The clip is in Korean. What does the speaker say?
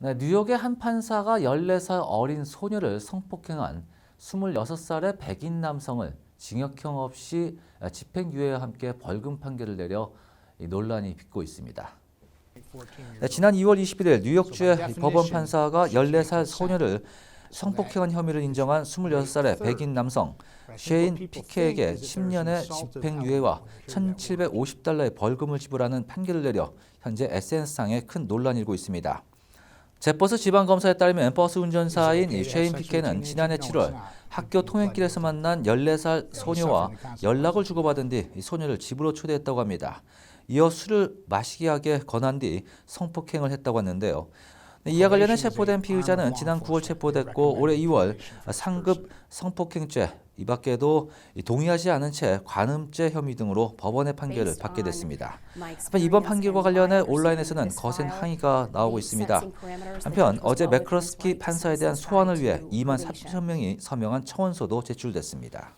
네, 뉴욕의 한 판사가 14살 어린 소녀를 성폭행한 26살의 백인 남성을 징역형 없이 집행유예와 함께 벌금 판결을 내려 이 논란이 빚고 있습니다. 네, 지난 2월 21일 뉴욕주의 법원 판사가 14살 소녀를 성폭행한 혐의를 인정한 26살의 백인 남성 쉐인 피케에게 10년의 집행유예와 1,750달러의 벌금을 지불하는 판결을 내려 현재 SNS상에 큰 논란이 일고 있습니다. 제버스 지방검사에 따르면 버스 운전사인 이 쉐인 피케는 지난해 7월 학교 통행길에서 만난 14살 소녀와 연락을 주고받은 뒤 이 소녀를 집으로 초대했다고 합니다. 이어 술을 마시게 하게 권한 뒤 성폭행을 했다고 하는데요. 네, 이와 관련해 체포된 피의자는 지난 9월 체포됐고 올해 2월 상급 성폭행죄 이 밖에도 이 동의하지 않은 채 관음죄 혐의 등으로 법원의 판결을 받게 됐습니다. 한편 이번 판결과 관련해 온라인에서는 거센 항의가 나오고 있습니다. 한편 어제 매크로스키 판사에 대한 소환을 위해 2만 3천 명이 서명한 청원서도 제출됐습니다.